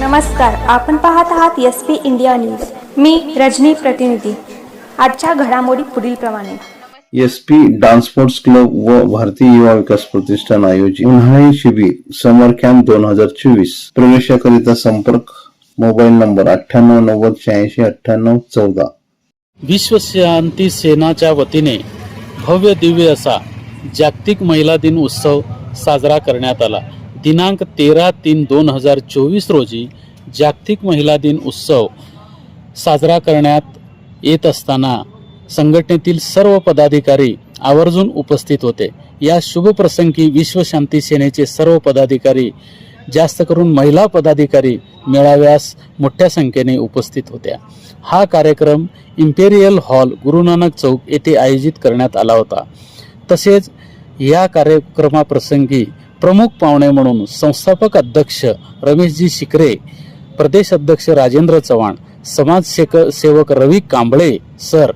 नमस्कार आपण पाहत आहात एस पी इंडिया न्यूज. मी रजनी प्रतिनिधी. आजच्या घडामोडी पुढीलप्रमाणे S P dance sports club व भारतीय युवा विकास प्रतिष्ठान आयोजित उन्हाळी शिबिर समर कॅम्प दोन हजार चोवीस. प्रवेशाकरिता संपर्क मोबाईल नंबर अठ्ठ्याण्णव नव्वद शहाऐंशी अठ्ठ्याण्णव चौदा. विश्वशांती सेनाच्या वतीने भव्य दिव्य असा जागतिक महिला दिन उत्सव साजरा करण्यात आला. दिनांक तेरा तीन दोन हजार चोवीस रोजी जागतिक महिला दिन उत्सव साजरा करण्यात येत असताना संघटनेतील सर्व पदाधिकारी आवर्जून उपस्थित होते. या शुभप्रसंगी विश्वशांती सेनेचे सर्व पदाधिकारी जास्त करून महिला पदाधिकारी मेळाव्यास मोठ्या संख्येने उपस्थित होत्या. हा कार्यक्रम इम्पेरियल हॉल गुरुनानक चौक येथे आयोजित करण्यात आला होता. तसेच या कार्यक्रमाप्रसंगी प्रमुख पाहुणे म्हणून संस्थापक अध्यक्ष रमेशजी शिकरे प्रदेश अध्यक्ष राजेंद्र चव्हाण समाजसेक सेवक रवी कांबळे सर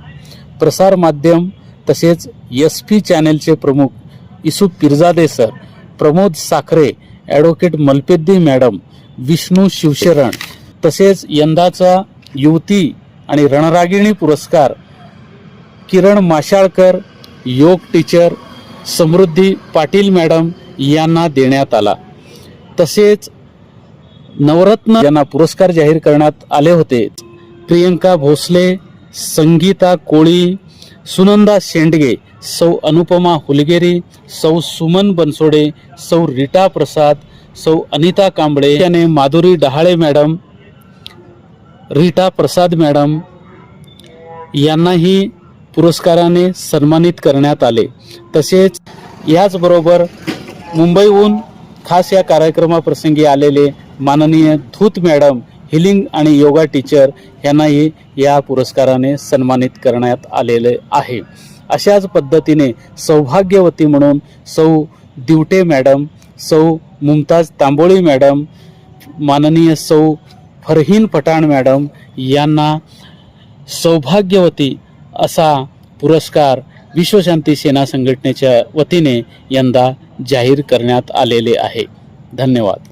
प्रसार माध्यम तसेच एस पी चॅनेलचे प्रमुख Isu Pirjade sir Pramod Sakhare advocate Malpeddi madam Vishnu Shivsharan तसेच यंदाचा युवती आणि रणरागिणी पुरस्कार किरण माशाळकर योग टीचर समृद्धी पाटील मॅडम यांना देण्यात आला. तसेच नवरत्न यांना पुरस्कार जाहीर करण्यात आले होते. प्रियंका भोसले संगीता कोळी सुनंदा शेंडगे सौ अनुपमा हुलगेरी सौ सुमन बनसोडे सौ रीटा प्रसाद सौ अनिता कांबळे याने माधुरी डहाळे मॅडम रीटा प्रसाद मॅडम यांनाही पुरस्काराने सन्मानित करण्यात आले. तसेच याचबरोबर मुंबईहून खास या कार्यक्रमाप्रसंगी आलेले माननीय धूत मॅडम हिलिंग आणि योगा टीचर यांनाही या पुरस्काराने सन्मानित करण्यात आलेले आहे. अशाच पद्धतीने सौभाग्यवती म्हणून सौ दिवटे मॅडम सौ मुमताज तांबोळी मॅडम माननीय सौ फरहीन पठाण मॅडम यांना सौभाग्यवती असा पुरस्कार विश्वशांती सेना संघटनेच्या वतीने यंदा जाहीर करण्यात आलेले आहे. धन्यवाद.